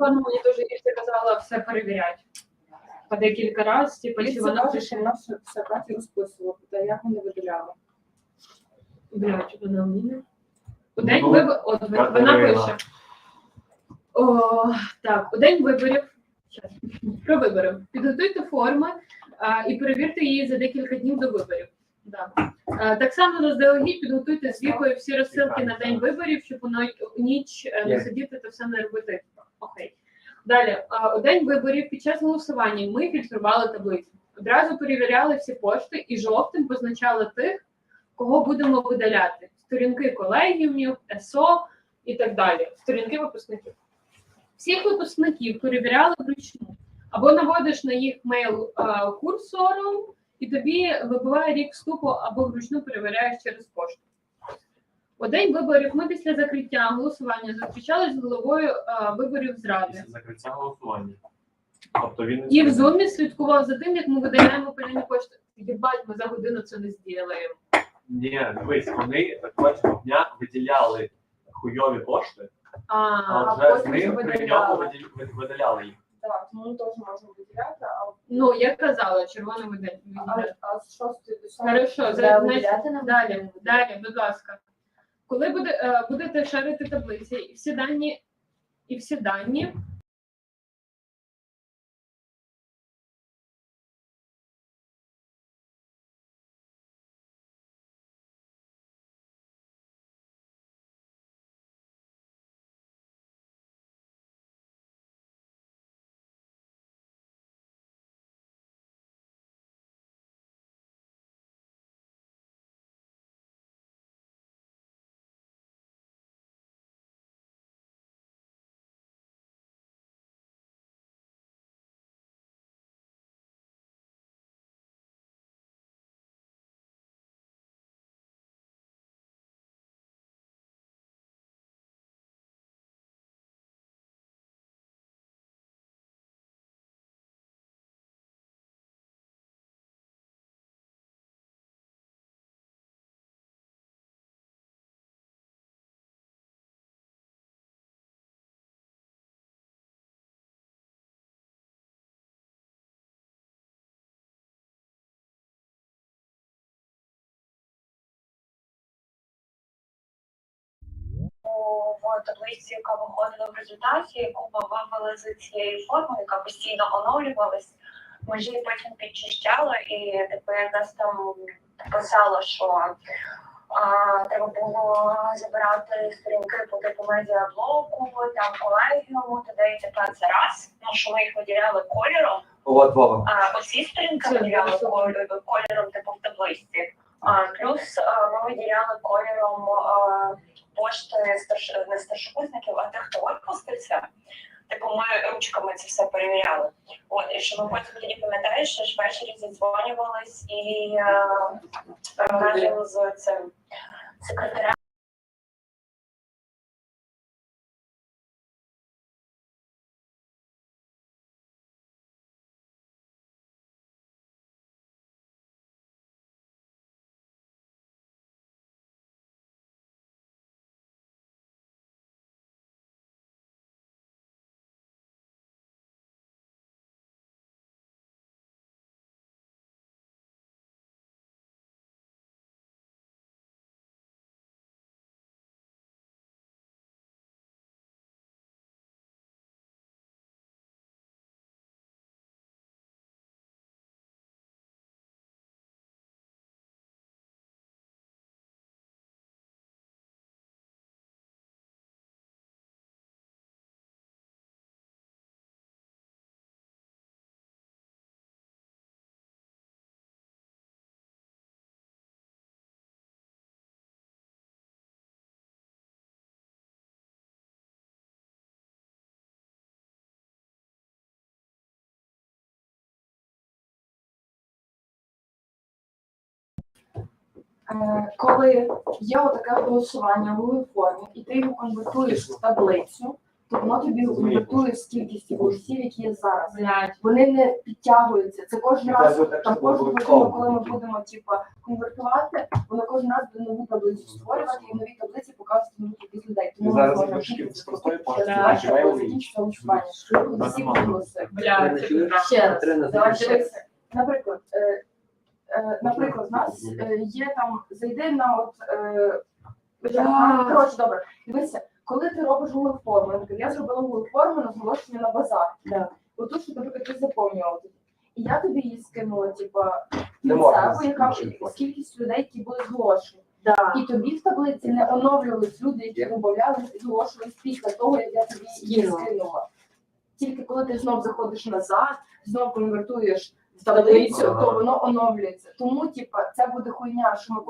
форму мені дуже Ірця казала все перевіряти. По декілька разів, типу, чи вона каже, що вона все, все розписувала, та як вони виділяли. Блядь, вона вміє. У день Ну, виборів, от вона Катерина. пише. О, так, у день виборів. щас, Про вибори. Підготуйте форми а, і перевірте її за декілька днів до виборів. Да. А, так само заздалегідь підготуйте з вікою всі розсилки на день виборів, щоб у у ніч е, не Є. сидіти та все не робити. Окей. Далі, у день виборів під час голосування ми фільтрували таблицю. Одразу перевіряли всі пошти і жовтим позначали тих, кого будемо видаляти: сторінки колегіумів, ЕСО і так далі. Сторінки випускників. Всіх випускників перевіряли вручну. Або наводиш на їх мейл курсором, і тобі вибиває рік вступу, або вручну перевіряєш через пошту. У день виборів ми після закриття голосування зустрічалися з головою а, виборів з ради. Після закриття голосування. Тобто він І в зумі слідкував за тим, як ми видаляємо поляні пошти. Єбать, ми за годину це не зробимо. Ні, дивись, вони протягом дня виділяли хуйові пошти, А, а а вже з потім ним при ньому видаляли. виділ- ви- видаляли їх. Так, тому ми теж можемо виділяти, а, ну я казала, червоне видаляти. а, а з шостої до сьомої Хорошо, треба за- Далі, далі, будь ласка. Коли буде, е, будете шарити таблиці і всі дані, і всі дані в таблиці, яка виходила в результаті, яку ми вивели з цієї форми, яка постійно оновлювалась. Ми її потім підчищали, і типу якраз там писало, що а, треба було забирати сторінки по типу медіаблоку, там колегіуму, туди і тепер це раз. Ну що ми їх виділяли кольором. От. А оці сторінки Це виділяли кольором, кольором типу в табличці. А, плюс а, ми виділяли кольором а, пошти старш... не старшокурсників, а тих, хто випустився. Типу, ми ручками це все перевіряли. От, і що ми потім тоді пам'ятаєш, що ж ввечері зідзвонювались і е, разом з цим секретарем. Коли є отаке голосування в формі, і ти його конвертуєш в таблицю, то воно тобі конвертує з кількістю голосів, які є зараз. Вони не підтягуються. Це кожен раз там кожну годину, коли ми будемо типа конвертувати, воно кожен раз буде нову таблицю створювати і в новій таблиці показувати нову кількість людей. Тому Ми ми зараз зможемо з простої закінчити голосування. Всі голоси. Ще раз. Наприклад, е, е, наприклад, у нас е, є там, зайди на от е, коротше, добре, дивися, коли ти робиш Google форму, я зробила Google форму на зголошення на базар. Отут, що, наприклад, ти заповнювала. І я тобі її скинула, типа, себе, яка кількістю людей, які були зголошені. Да. І тобі в таблиці не оновлювались люди, які додавались і зголошувались після того, як я тобі її Скинула. Тільки коли ти знов заходиш назад, знов конвертуєш таблицю, Ага. то воно оновлюється. Тому, типа, це буде хуйня, що ми